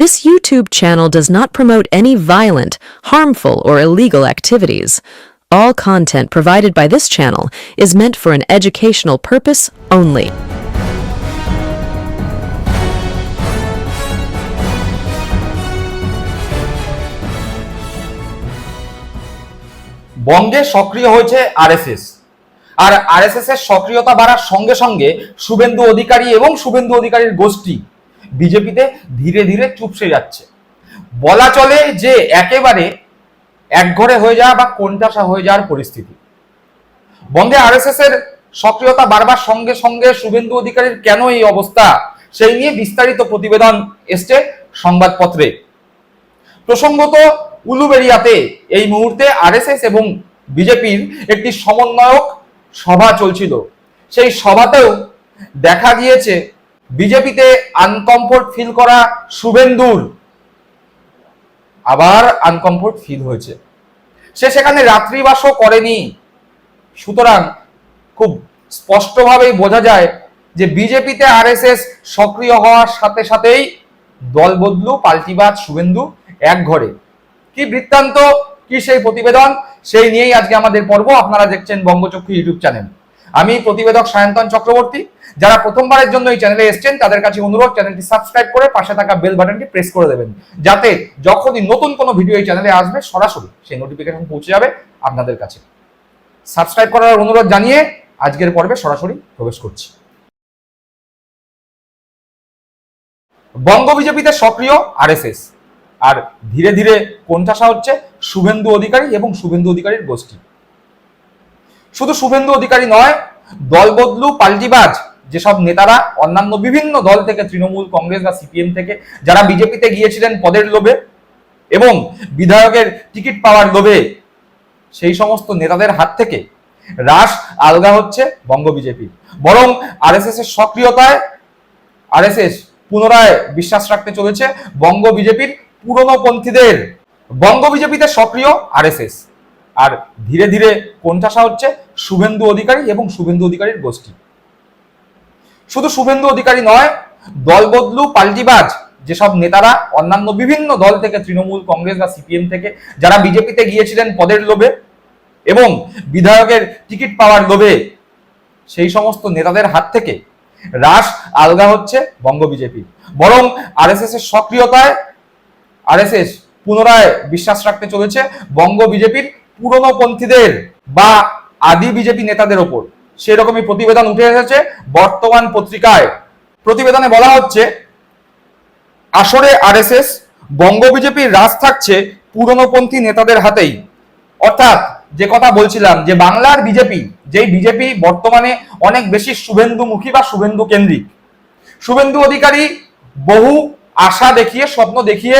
This YouTube channel does not promote any violent, harmful, or illegal activities. All content provided by this channel is meant for an educational purpose only. বঙ্গে সক্রিয় হয়েছে RSS আর RSS এর সক্রিয়তা বাড়ার সঙ্গে সঙ্গে শুভেন্দু অধিকারী এবং শুভেন্দু অধিকারীর গোষ্ঠী বিজেপিতে ধীরে ধীরে চুপসে যাচ্ছে। বলা চলে যে একেবারে একঘরে হয়ে যাওয়া বা কোণঠাসা হয়ে যাওয়ার পরিস্থিতি। বঙ্গে আরএসএস এর সক্রিয়তা বাড়বার সঙ্গে সঙ্গে শুভেন্দু অধিকারীর কেন এই অবস্থা, সেই নিয়ে বিস্তারিত প্রতিবেদন এসছে সংবাদপত্রে। প্রসঙ্গত উলুবেরিয়াতে এই মুহূর্তে আরএসএস এবং বিজেপির একটি সমন্বয়ক সভা চলছিল। সেই সভাতেও দেখা গিয়েছে বিজেপিতে আনকমফোর্ট ফিল করা শুভেন্দুর। আবার আনকমফোর্ট ফিল হয়েছে। সে সেখানে রাত্রিবাসও করেনি। সুতরাং খুব স্পষ্টভাবেই বোঝা যায় যে বিজেপিতে আরএসএস সক্রিয় হওয়ার সাথে সাথেই দল বদলু পাল্টিবাদ শুভেন্দু এক ঘরে। কি বৃত্তান্ত, কি সেই প্রতিবেদন, সেই নিয়েই আজকে আমাদের পর্ব। আপনারা দেখছেন বঙ্গচক্ষু ইউটিউব চ্যানেল। আমি প্রতিবেদক সায়ন্তন চক্রবর্তী। যারা প্রথমবারের জন্য এই চ্যানেলে এসেছেন, তাদের কাছে অনুরোধ চ্যানেলটি সাবস্ক্রাইব করে পাশে থাকা বেল বাটনটি প্রেস করে দেবেন। যাতে যখনই নতুন কোনো ভিডিও এই চ্যানেলে আসবে, সরাসরি সেই নোটিফিকেশন পৌঁছে যাবে আপনাদের কাছে। সাবস্ক্রাইব করার অনুরোধ জানিয়ে আজকের পর্বে সরাসরি প্রবেশ করছি। বঙ্গ বিজেপিতে সক্রিয় আরএসএস আর ধীরে ধীরে কোণঠাসা হচ্ছে? শুভেন্দু অধিকারী এবং শুভেন্দু অধিকারীর গোষ্ঠী। শুধু শুভেন্দু অধিকারী নয়, দল বদলু পাল্টিবাজ যেসব নেতারা অন্যান্য বিভিন্ন দল থেকে, তৃণমূল, কংগ্রেস বা সিপিএম থেকে, যারা বিজেপিতে গিয়েছিলেন পদের লোভে এবং বিধায়কের টিকিট পাওয়ার লোভে, সেই সমস্ত নেতাদের হাত থেকে রাস আলগা হচ্ছে বঙ্গ বিজেপি বরং আরএসএস এর সক্রিয়তায়, আরএসএস পুনরায় বিশ্বাস রাখতে চলেছে বঙ্গ বিজেপির পুরনো পন্থীদের। বঙ্গ বিজেপিতে সক্রিয় আরএসএস। আর ধীরে ধীরে কোণঠাসা হচ্ছে শুভেন্দু অধিকারী এবং শুভেন্দু অধিকারীর গোষ্ঠী। শুধু শুভেন্দু অধিকারী নয়, দল বদলু, পাল্টিবাজ, যেসব নেতারা, অন্যান্য বিভিন্ন দল থেকে, তৃণমূল, কংগ্রেস বা সিপিএম থেকে, যারা বিজেপিতে গিয়েছিলেন পদের লোভে এবং বিধায়কের টিকিট পাওয়ার লোভে, সেই সমস্ত নেতাদের হাত থেকে রাস আলগা হচ্ছে বঙ্গ বিজেপি। বরং আরএসএস এর সক্রিয়তায়, আরএসএস পুনরায় বিশ্বাস রাখতে চলেছে বঙ্গ বিজেপির পুরনো পন্থীদের বা আদি বিজেপি নেতাদের ওপর। সেরকমই প্রতিবেদন উঠে এসেছে বর্তমান পত্রিকায়। প্রতিবেদনে বলা হচ্ছে, আসরে আরএসএস বঙ্গ বিজেপির রাজ থাকছে পুরনোপন্থী নেতাদের হাতেই। অর্থাৎ যে কথা বলছিলাম যে বাংলার বিজেপি, যেই বিজেপি বর্তমানে অনেক বেশি শুভেন্দুমুখী বা শুভেন্দু কেন্দ্রিক শুভেন্দু অধিকারী বহু আশা দেখিয়ে, স্বপ্ন দেখিয়ে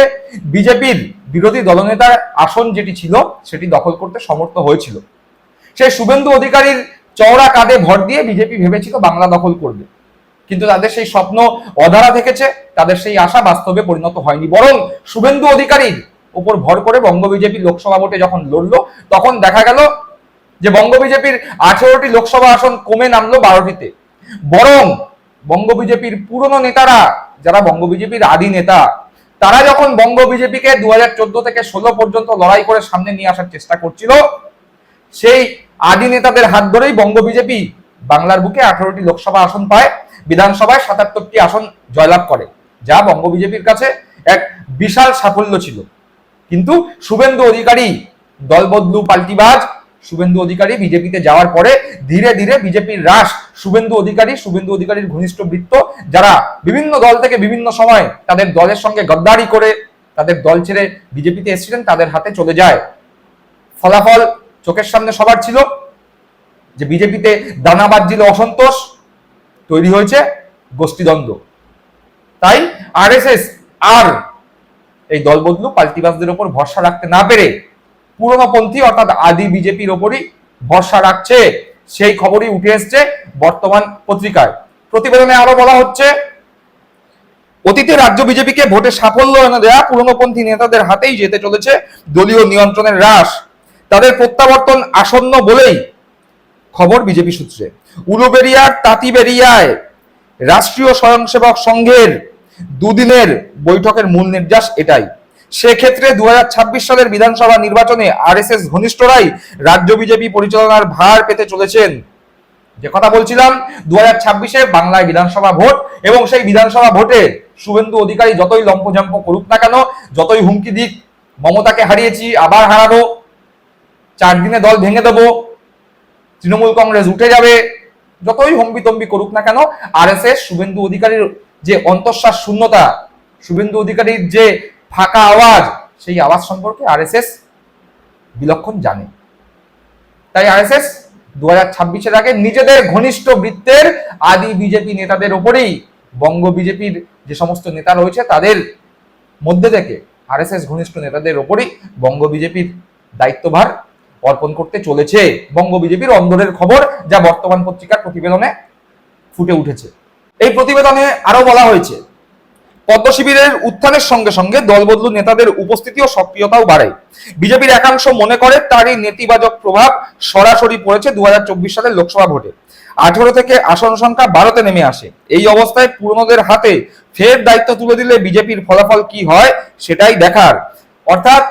বিজেপির বিরোধী দলনেতার আসন যেটি ছিল, সেটি দখল করতে সমর্থ হয়েছিল। সেই শুভেন্দু অধিকারীর চওড়া কাঁধে ভর দিয়ে বিজেপি ভেবেছিল বাংলা দখল করবে। কিন্তু তাদের সেই স্বপ্ন অধারা থেকেছে তাদের সেই আশা বাস্তবে পরিণত হয়নি। বরং শুভেন্দু অধিকারীর উপর ভর করে বঙ্গ বিজেপি লোকসভা ভোটে যখন লড়লো, তখন দেখা গেল যে বঙ্গ বিজেপির আঠেরোটি লোকসভা আসন কমে নামলো বারোটিতে। বরং বঙ্গ বিজেপির পুরনো নেতারা, যারা বঙ্গ বিজেপির আদি নেতা, তারা যখন বঙ্গ বিজেপিকে দু হাজার চোদ্দ থেকে ষোলো পর্যন্ত লড়াই করে সামনে নিয়ে আসার চেষ্টা করছিল, সেই আদি নেতাদের হাত ধরেই বঙ্গ বিজেপি বাংলার বুকে আঠারোটি লোকসভা আসন পায়, বিধানসভায় সাতাত্তরটি আসন জয়লাভ করে, যা বঙ্গ বিজেপির কাছে এক বিশাল সাফল্য ছিল। কিন্তু শুভেন্দু অধিকারী দলবদলু পাল্টিবাজ শুভেন্দু অধিকারী বিজেপিতে যাওয়ার পরে ধীরে ধীরে বিজেপির হ্রাস শুভেন্দু অধিকারী, শুভেন্দু অধিকারীর ঘনিষ্ঠ বৃত্ত, যারা বিভিন্ন দল থেকে বিভিন্ন সময় তাদের দলের সঙ্গে গদ্দারি করে, তাদের দল ছেড়ে বিজেপিতে এসেছিলেন, তাদের হাতে চলে যায়। ফলাফল চোখের সামনে সবার ছিল যে বিজেপিতে দানা বাজছিল অসন্তোষ, তৈরি হয়েছে গোষ্ঠীদ্বন্দ্ব তাই আরএসএস আর এই দলবদলু পাল্টিবাসদের ওপর ভরসা রাখতে না পেরে পুরনোপন্থী অর্থাৎ আদি বিজেপির ওপরই ভরসা রাখছে, সেই খবরই উঠে এসছে বর্তমান পত্রিকায়। প্রতিবেদনে আরও বলা হচ্ছে, অতীতে রাজ্য বিজেপিকে ভোটে সাফল্য এনে দেয়া পুরনোপন্থী নেতাদের হাতেই যেতে চলেছে দলীয় নিয়ন্ত্রণের হ্রাস তাদের প্রত্যাবর্তন আসন্ন বলেই খবর বিজেপি সূত্রে। উলুবেরিয়ার তাঁতিবেরিয়ায় রাষ্ট্রীয় স্বয়ংসেবক সংঘের দুদিনের বৈঠকের মূল নির্যাস এটাই। সেক্ষেত্রে দুহাজার ছাব্বিশ সালের বিধানসভা নির্বাচনে আরএসএস ঘনিষ্ঠরাই রাজ্য বিজেপি পরিচালনার ভার পেতে চলেছেন। যে কথা বলছিলাম দু হাজার ছাব্বিশে বাংলায় বিধানসভা ভোট এবং সেই বিধানসভা ভোটে শুভেন্দু অধিকারী যতই লম্পজম্প করুক না কেন, যতই হুমকি দিক, মমতাকে হারিয়েছি, আবার হারাবো চার দিনে দল ভেঙে দেবো। তৃণমূল কংগ্রেস উঠে যাবে। যতই হম্বিতম্বি করুক না কেন আর এস এস শুভেন্দু অধিকারীর যে অন্তঃশ্বাস শূন্যতা, শুভেন্দু অধিকারীর যে ফাঁকা আওয়াজ, সেই আওয়াজ সম্পর্কে আর এস এস বিলক্ষণ জানে। তাই আর এস এস দু হাজার ছাব্বিশের আগে নিজেদের ঘনিষ্ঠ বৃত্তের আদি বিজেপি নেতাদের ওপরেই, বঙ্গ বিজেপির যে সমস্ত নেতা রয়েছে তাদের মধ্যে থেকে আর এস এস ঘনিষ্ঠ নেতাদের ওপরই বঙ্গ বিজেপির দায়িত্বভার অর্পণ করতে চলেছে। বঙ্গ বিজেপির অন্দরের খবর যা বর্তমান পত্রিকার প্রতিবেদনে ফুটে উঠেছে। এই প্রতিবেদনে আরও বলা হয়েছে, পদ্ম শিবিরের উত্থানের সঙ্গে সঙ্গে দলবদলু নেতাদের উপস্থিতি ও সক্রিয়তাও বাড়ে। বিজেপির একাংশ মনে করে তারই নেতিবাচক প্রভাব সরাসরি পড়েছে দু হাজার চব্বিশ সালের লোকসভা ভোটে। আঠারো থেকে আসন সংখ্যা বারোতে নেমে আসে। এই অবস্থায় পুরনোদের হাতে ফের দায়িত্ব তুলে দিলে বিজেপির ফলাফল কি হয় সেটাই দেখার। অর্থাৎ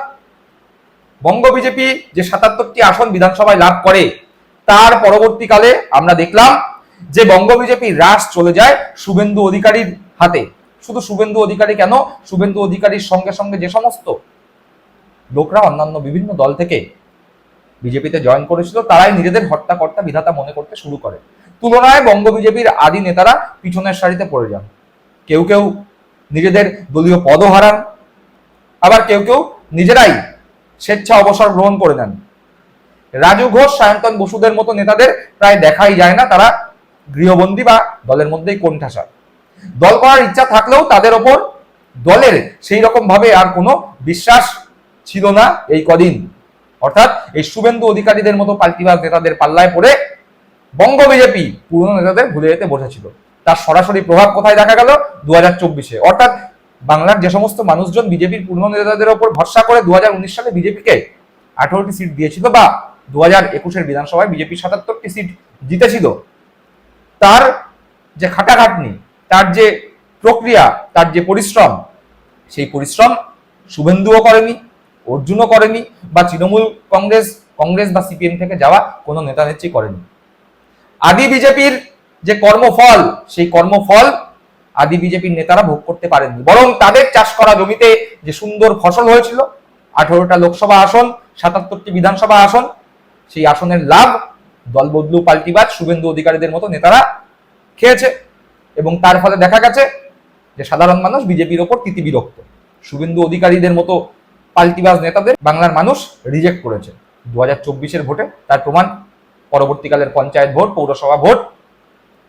বঙ্গ বিজেপি যে সাতাত্তরটি আসন বিধানসভায় লাভ করে, তার পরবর্তীকালে আমরা দেখলাম যে বঙ্গ বিজেপি হ্রাস চলে যায় শুভেন্দু অধিকারীর হাতে। শুধু শুভেন্দু অধিকারী কেন? শুভেন্দু অধিকারীর সঙ্গে সঙ্গে যে সমস্ত লোকরা, অন্যান্য বিভিন্ন দল থেকে বিজেপিতে জয়েন করেছিল, তারাই নিজেদের হত্যাকর্তা বিধাতা মনে করতে শুরু করে। তুলনায় বঙ্গ বিজেপির আদি নেতারা পিছনের সারিতে পড়ে যান। কেউ কেউ নিজেদের দলীয় পদও হারান, আবার কেউ কেউ নিজেরাই স্বেচ্ছা অবসর গ্রহণ করে নেন। রাজু ঘোষ, সায়ন্তন বসুদের মতো নেতাদের প্রায় দেখাই যায় না তারা গৃহবন্দী বা দলের মধ্যেই কোণঠাসা। দল করার ইচ্ছা থাকলেও তাদের ওপর দলের সেই রকম ভাবে আর কোনো বিশ্বাস ছিল না এই কদিন। অর্থাৎ এই শুভেন্দু অধিকারীদের মতো পাল্টিবাজ নেতাদের পাল্লায় পড়ে বঙ্গ বিজেপি পুরনো নেতাদের ভুলে যেতে বসেছিল। তার সরাসরি প্রভাব কোথায় দেখা গেল? দু হাজার চব্বিশে। অর্থাৎ বাংলার যে সমস্ত মানুষজন বিজেপির পূর্ণ নেতাদের ওপর ভরসা করে দুহাজার উনিশ সালে বিজেপিকে আঠারোটি সিট দিয়েছিল বা দু হাজার একুশের বিধানসভায় বিজেপি সাতাত্তরটি সিট জিতেছিল, তার যে খাটাখাটনি, তার যে প্রক্রিয়া, তার যে পরিশ্রম, সেই পরিশ্রম শুভেন্দুও করেনি, অর্জুনও করেনি বা তৃণমূল কংগ্রেস কংগ্রেস বা সিপিএম থেকে যাওয়া কোনো নেতা নেত্রী করেনি। আদি বিজেপির যে কর্মফল, সেই কর্মফল আদি বিজেপির নেতারা ভোগ করতে পারেননি। বরং তাদের চাষ করা জমিতে যে সুন্দর ফসল হয়েছিল, আঠারোটা লোকসভা আসন, সাতাত্তরটি বিধানসভা আসন, সেই আসনের লাভ দলবদলু পাল্টিবাজ শুভেন্দু অধিকারীদের মতো নেতারা খেয়েছে। এবং তার ফলে দেখা গেছে যে সাধারণ মানুষ বিজেপির ওপর তিতি বিরক্ত। শুভেন্দু অধিকারীদের মতো পাল্টিবাজ নেতাদের বাংলার মানুষ রিজেক্ট করেছে। দু হাজার চব্বিশের ভোটে তার প্রমাণ, পরবর্তীকালের পঞ্চায়েত ভোট, পৌরসভা ভোট,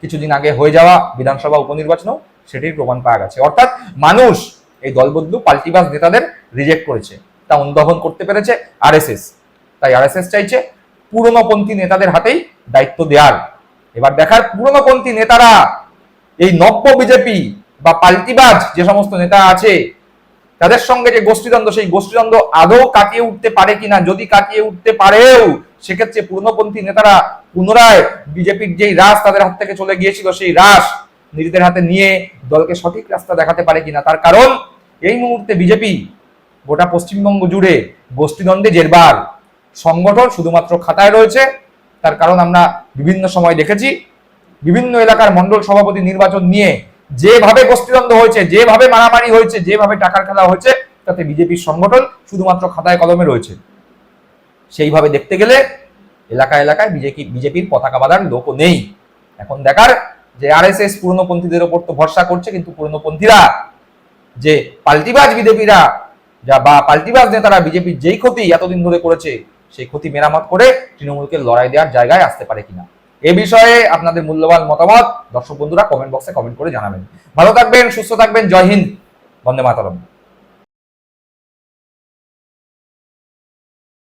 কিছুদিন আগে হয়ে যাওয়া বিধানসভা উপনির্বাচনেও সেটির প্রমাণ পাওয়া গেছে। অর্থাৎ মানুষ এই দলবদলু পাল্টিবাজ নেতাদের রিজেক্ট করেছে। তা অনুধাবন করতে পেরেছে আরএসএস তাই আরএসএস চাইছে পুরনোপন্থী নেতাদের হাতেই দায়িত্ব দেওয়ার এবার দেখার পুরনোপন্থী নেতারা এই নব্য বিজেপি বা পাল্টিবাজ যে সমস্ত নেতা আছে, তাদের সঙ্গে যে গোষ্ঠীদ্বন্দ্ব, সেই গোষ্ঠীদ্বন্দ্ব আদৌ কাটিয়ে উঠতে পারে কিনা, যদি কাটিয়ে উঠতে পারেও, সেক্ষেত্রে পুরনোপন্থী নেতারা পুনরায় বিজেপির যেই রাস তাদের হাত থেকে চলে গিয়েছিল, সেই রাস নিজেদের হাতে নিয়ে দলকে সঠিক রাস্তা দেখাতে পারে কিনা, তার কারণ এই মুহূর্তে বিজেপি গোটা পশ্চিমবঙ্গ জুড়ে গোষ্ঠীদ্বন্দ্বে জেরবার। সংগঠন শুধুমাত্র খাতায় রয়েছে, তার কারণ আমরা বিভিন্ন সময় দেখেছি, বিভিন্ন এলাকার মন্ডল সভাপতি নির্বাচন নিয়ে যেভাবে গোষ্ঠীদ্বন্দ্ব হয়েছে, যেভাবে মারামারি হয়েছে, যেভাবে টাকার খেলা হয়েছে, তাতে বিজেপির সংগঠন শুধুমাত্র খাতায় কলমে রয়েছে। সেইভাবে দেখতে গেলে এলাকা এলাকায় বিজেপি বিজেপির পতাকা বাঁধার লোকও নেই। এখন দেখার যে আর এস এস পুরনোপন্থীদের ওপর তো ভরসা করছে, কিন্তু পুরনোপন্থীরা যে পাল্টিবাজ বিজেপিরা, যা বা পাল্টিবাজ নেতারা বিজেপির যেই ক্ষতি এতদিন ধরে করেছে, সেই ক্ষতি মেরামত করে তৃণমূলকে লড়াই দেওয়ার জায়গায় আসতে পারে কিনা? এ বিষয়ে আপনাদের মূল্যবান মতামত দর্শক বন্ধুরা কমেন্ট বক্সে কমেন্ট করে জানাবেন। ভালো থাকবেন, সুস্থ থাকবেন, জয় হিন্দ, বন্দে মাতরম।